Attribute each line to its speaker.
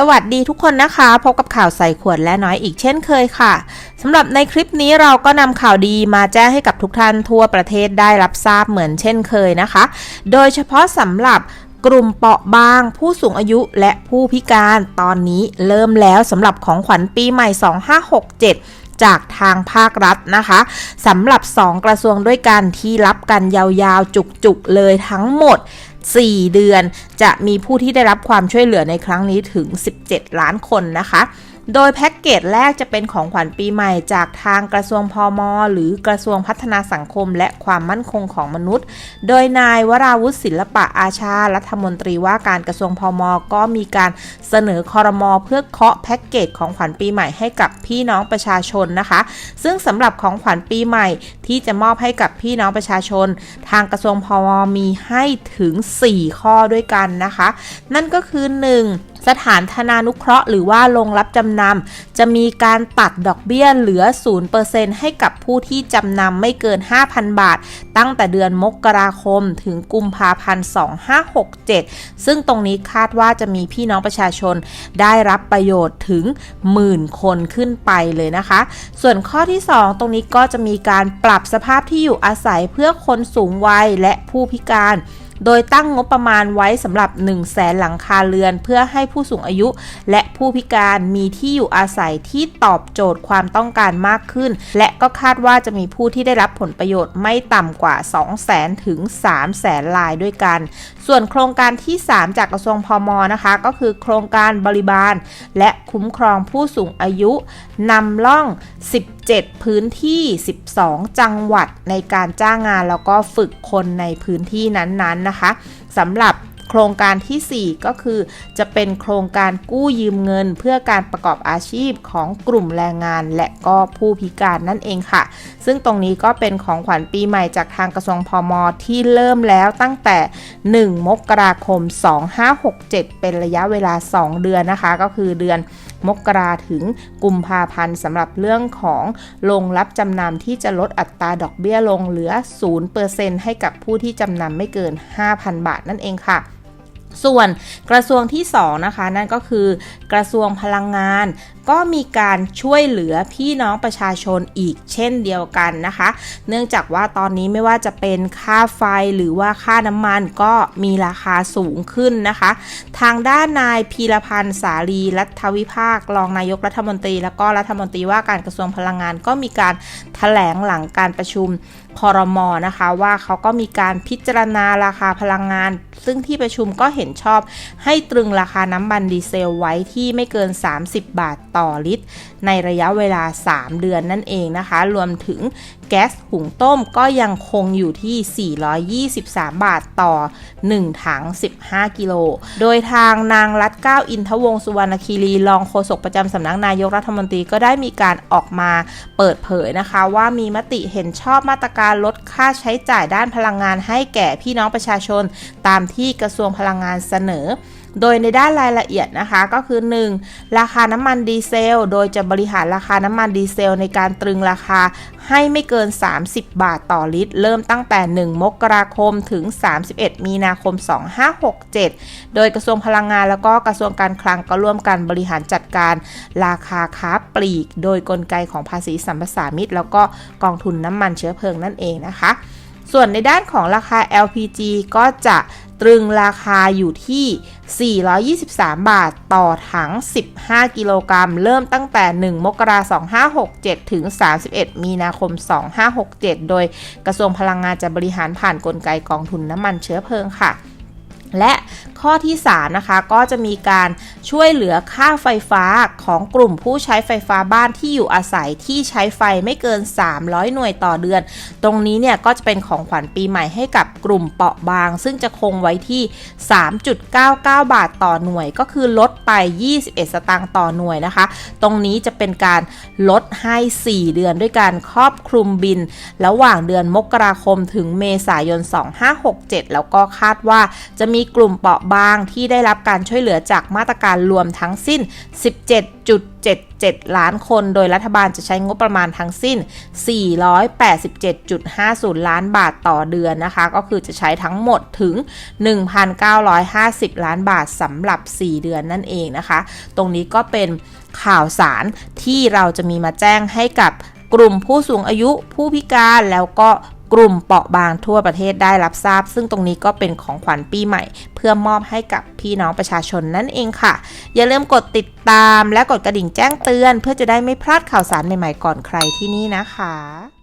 Speaker 1: สวัสดีทุกคนนะคะ พบกับข่าวใส่ขวดและน้อยอีกเช่นเคยค่ะสำหรับในคลิปนี้เราก็นำข่าวดีมาแจ้งให้กับทุกท่านทั่วประเทศได้รับทราบเหมือนเช่นเคยนะคะ โดยเฉพาะสำหรับกลุ่มเปราะบาง ผู้สูงอายุและผู้พิการตอนนี้เริ่มแล้วสำหรับของขวัญปีใหม่ 2567จากทางภาครัฐนะคะสำหรับ 2 กระทรวงด้วยกันที่รับกันยาวๆ จุกๆ เลยทั้งหมด 4 เดือน จะมีผู้ที่ได้รับความช่วยเหลือในครั้งนี้ถึง 17 ล้านคนนะคะ โดยแพ็กเกจแรกจะเป็นของขวัญปีใหม่จากทางกระทรวงพอมหรือกระทรวงพัฒนาสังคม และความมั่นคงของมนุษย์ โดยนายวราวุฒิศิลปะอาชา รัฐมนตรีว่าการกระทรวงพอมก็มีการเสนอคอรมอเพื่อเคาะแพ็กเกจของขวัญปีใหม่ให้กับพี่น้องประชาชนนะคะ ซึ่งสำหรับของขวัญปีใหม่ที่จะมอบให้กับพี่น้องประชาชน ทางกระทรวงพอมมีให้ถึง 4 ข้อด้วยกันนะคะ นั่นก็คือ 1. สถานธนานุเคราะห์หรือว่าลงรับจำนำจะมีการตัดดอกเบี้ยเหลือ 0%ให้กับผู้ที่จำนำไม่เกิน 5,000 บาท ตั้งแต่เดือนมกราคมถึงกุมภาพันธ์ 2567 ซึ่งตรงนี้คาดว่าจะมีพี่น้องประชาชนได้รับประโยชน์ถึงหมื่นคนขึ้นไปเลยนะคะ ส่วนข้อที่ 2 ตรงนี้ก็จะมีการปรับสภาพที่อยู่อาศัยเพื่อคนสูงวัยและผู้พิการ โดยตั้งงบประมาณไว้สำหรับ 1 0 0 0 0แสนหลังคาเรือน เพื่อให้ผู้สูงอายุ และผู้พิการมีที่อยู่อาศัยที่ตอบโจทย์ความต้องการมากขึ้น และก็คาดว่าจะมีผู้ที่ได้รับผลประโยชน์ไม่ต่ำกว่า 2 0 0แสนถึง3 0 0แสนรายด้วยกัน ส่วนโครงการที่ 3 จากกระทรวงพมนะคะ ก็คือโครงการบริบาล และคุ้มครองผู้สูงอายุนำล่อง 7 พื้นที่ 12 จังหวัดในการจ้างงานแล้วก็ฝึกคนในพื้นที่นั้นๆนะคะสำหรับโครงการทีสี่ 4 ก็คือจะเป็นโครงการกู้ยืมเงิน เพื่อการประกอบอาชีพของกลุ่มแรงงาน และก็ผู้พิการนั่นเองค่ะ ซึ่งตรงนี้ก็เป็นของขวัญปีใหม่จากทางกระทรวงพมที่เริ่มแล้วตั้งแต่ 1 มกราคม 2567 เป็นระยะเวลา 2 เดือนนะคะ ก็คือเดือน มกราถึงกุมภาพันธ์สำหรับเรื่องของลงรับจำนำที่จะลดอัตราดอกเบี้ยลงเหลือ 0%ให้กับผู้ที่จำนำไม่เกิน 5,000 บาทนั่นเองค่ะ ส่วนกระทรวงที่2นะคะนั่นก็คือกระทรวงพลังงาน ก็มีการช่วยเหลือพี่น้องประชาชนอีกเช่นเดียวกันนะคะ เนื่องจากว่าตอนนี้ไม่ว่าจะเป็นค่าไฟหรือว่าค่าน้ำมันก็มีราคาสูงขึ้นนะคะ ทางด้านนายพีรพันธ์สาลีรัฐวิภาครองนายกรัฐมนตรี แล้วก็รัฐมนตรีว่าการกระทรวงพลังงาน ก็มีการถแถลงหลังการประชุมคอรมอนะคะว่าเขาก็มีการพิจารณาราคาพลังงาน ซึ่งที่ประชุมก็เห็นชอบให้ตรึงราคาน้ำมันดีเซลไว้ที่ไม่เกิน 30 บาทต่อลิตร ในระยะเวลา 3 เดือนนั่นเองนะคะ รวมถึงแก๊สหุงต้มก็ยังคงอยู่ที่ 423 บาทต่อ 1 ถัง 15 กิโล โดยทางนางรัตเก้าอินทวงศ์สุวรรณคีรีรองโฆษกประจำสำนักนายกรัฐมนตรีก็ได้มีการออกมาเปิดเผยนะคะ ว่ามีมติเห็นชอบมาตรการลดค่าใช้จ่ายด้านพลังงานให้แก่พี่น้องประชาชน ตามที่กระทรวงพลังงานเสนอ โดยในด้านรายละเอียดนะคะก็คือ 1. ราคาน้ำมันดีเซล โดยจะบริหารราคาน้ำมันดีเซลในการตรึงราคาให้ไม่เกิน 30 บาทต่อลิตร เริ่มตั้งแต่ 1 มกราคมถึง 31 มีนาคม 2567 โดยกระทรวงพลังงานแล้วก็กระทรวงการคลังก็ร่วมกันบริหารจัดการราคาค้าปลีก โดยกลไกของภาษีสัมปทามิตแล้วก็กองทุนน้ำมันเชื้อเพลิงนั่นเองนะคะส่วนในด้านของราคา LPG ก็จะตรึงราคาอยู่ที่ 423 บาทต่อถัง 15 กิโลกรัม เริ่มตั้งแต่ 1 มกราคม 2567 ถึง 31 มีนาคม 2567 โดยกระทรวงพลังงานจะบริหารผ่านนกลไกกองทุนน้ำมันเชื้อเพลิงค่ะ และ ข้อที่ 3 นะคะ ก็จะมีการช่วยเหลือค่าไฟฟ้าของกลุ่มผู้ใช้ไฟฟ้าบ้านที่อยู่อาศัยที่ใช้ไฟไม่เกิน 300 หน่วยต่อเดือน ตรงนี้เนี่ยก็จะเป็นของขวัญปีใหม่ให้กับกลุ่มเปราะบาง ซึ่งจะคงไว้ที่ 3.99 บาทต่อหน่วย ก็คือลดไป 21 สตางค์ต่อหน่วยนะคะ ตรงนี้จะเป็นการลดให้ 4 เดือนด้วยการครอบคลุมบิน ระหว่างเดือนมกราคมถึงเมษายน 2567 แล้วก็คาดว่าจะมีกลุ่มเปราะราะบางที่ได้รับการช่วยเหลือจากมาตรการรวมทั้งสิ้น 17.77 ล้านคน โดยรัฐบาลจะใช้งบประมาณทั้งสิ้น 487.50 ล้านบาทต่อเดือนนะคะ ก็คือจะใช้ทั้งหมดถึง 1,950 ล้านบาทสำหรับ 4 เดือนนั่นเองนะคะ ตรงนี้ก็เป็นข่าวสารที่เราจะมีมาแจ้งให้กับกลุ่มผู้สูงอายุผู้พิการแล้วก็ กลุ่มเปราะบางทั่วประเทศได้รับทราบ ซึ่งตรงนี้ก็เป็นของขวัญปีใหม่ เพื่อมอบให้กับพี่น้องประชาชนนั่นเองค่ะ อย่าลืมกดติดตามและกดกระดิ่งแจ้งเตือน เพื่อจะได้ไม่พลาดข่าวสารใหม่ๆก่อนใครที่นี่นะคะ